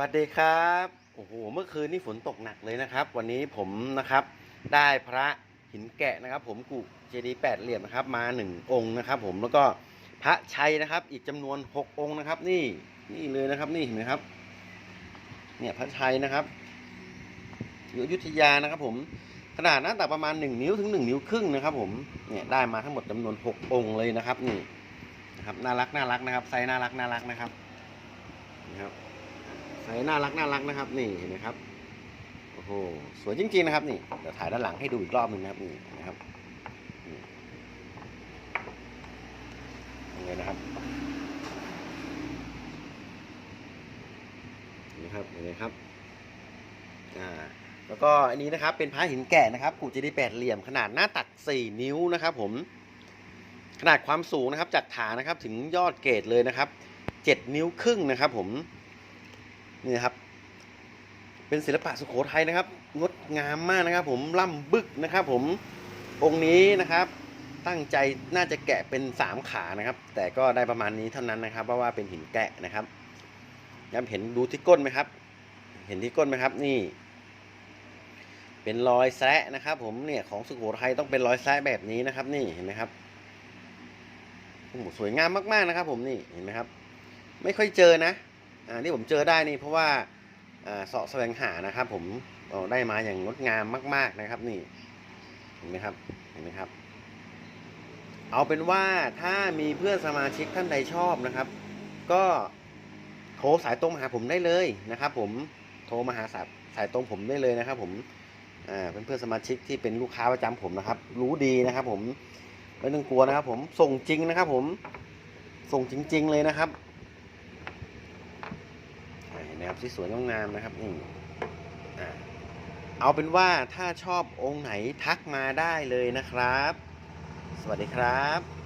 วัสดีครับโอ้โหเมื่อคืนนี่ฝนตกหนักเลยนะครับ วันนี้ผมนะครับได้พระหินแกะนะครับ ผมกุเจดีแปดเหลี่ยมนะครับ มาหนึ่งองค์นะครับ ผมแล้วก็พระชัยนะครับ อีกจำนวนหกองค์นะครับ นี่นี่เลยนะครับ นี่เห็นไหมครับ เนี่ยพระชัยนะครับอยู่อยุธยานะครับ ผมขนาดหน้าตักประมาณหนึ่งนิ้วถึงหนึ่งนิ้วครึ่งนะครับ ผมเนี่ยได้มาทั้งหมดจำนวนหกองค์เลยนะครับ นี่นะครับน่ารักน่ารักนะครับไซส์น่ารักน่ารักนะครับนะครับ ใส่น่ารักน่ารักนะครับ นี่เห็นไหมครับโอ้โหสวยจริงๆนะครับ นี่เดี๋ยวถ่ายด้านหลังให้ดูอีกรอบหนึ่งนะครับนี่นะครับนี่ยังไงนะครับนไหมครับเห็นไหมครับอ่าแล้วก็อันนี้นะครับเป็นพระหินแกะนะครับกูจะได้แปดเหลี่ยมขนาดหน้าตัก4นิ้วนะครับ ผม ขนาดความสูงนะครับ จากฐานนะครับ ถึงยอดเกตเลยนะครับ7นิ้วครึ่งนะครับ ผม นี่ครับ เป็นศิลปะสุโขทัยนะครับงดงามมากนะครับ ผมล่ำบึกนะครับ ผมองค์นี้นะครับ ตั้งใจน่าจะแกะเป็นสามขานะครับ แต่ก็ได้ประมาณนี้เท่านั้นนะครับ เพราะว่าเป็นหินแกะนะครับย้ำเห็นดูที่ก้นไหมครับ เห็นที่ก้นไหมครับ นี่ เป็นรอยแซะนะครับ ผมเนี่ยของสุโขทัยต้องเป็นรอยแซะแบบนี้นะครับ นี่เห็นไหมครับโอ้โหสวยงามมากๆนะครับ ผมนี่เห็นไหมครับ ไม่ค่อยเจอนะ อ่าที่ผมเจอได้นี่เพราะว่าเสาะแสวงหานะครับ ผมได้มาอย่างงดงามมาก ๆนะครับ นี่เห็นไหมครับเห็นไหมครับ เอาเป็นว่าถ้ามีเพื่อนสมาชิกท่านใดชอบนะครับ ก็โทรสายตรงมาหาผมได้เลยนะครับ ผมโทรมาหาสายสายตรงผมได้เลยนะครับ ผมเป็นเพื่อนสมาชิกที่เป็นลูกค้าประจำผมนะครับ รู้ดีนะครับ ผมไม่ต้องกลัวนะครับ ผมส่งจริงนะครับ ผมส่งจริง ๆ เลยนะครับ อ่าเห็นไหมครั บที่สวยงามๆนะครับนี่อ่าเอาเป็นว่าถ้าชอบองค์ไหนทักมาได้เลยนะครับ สวัสดีครับ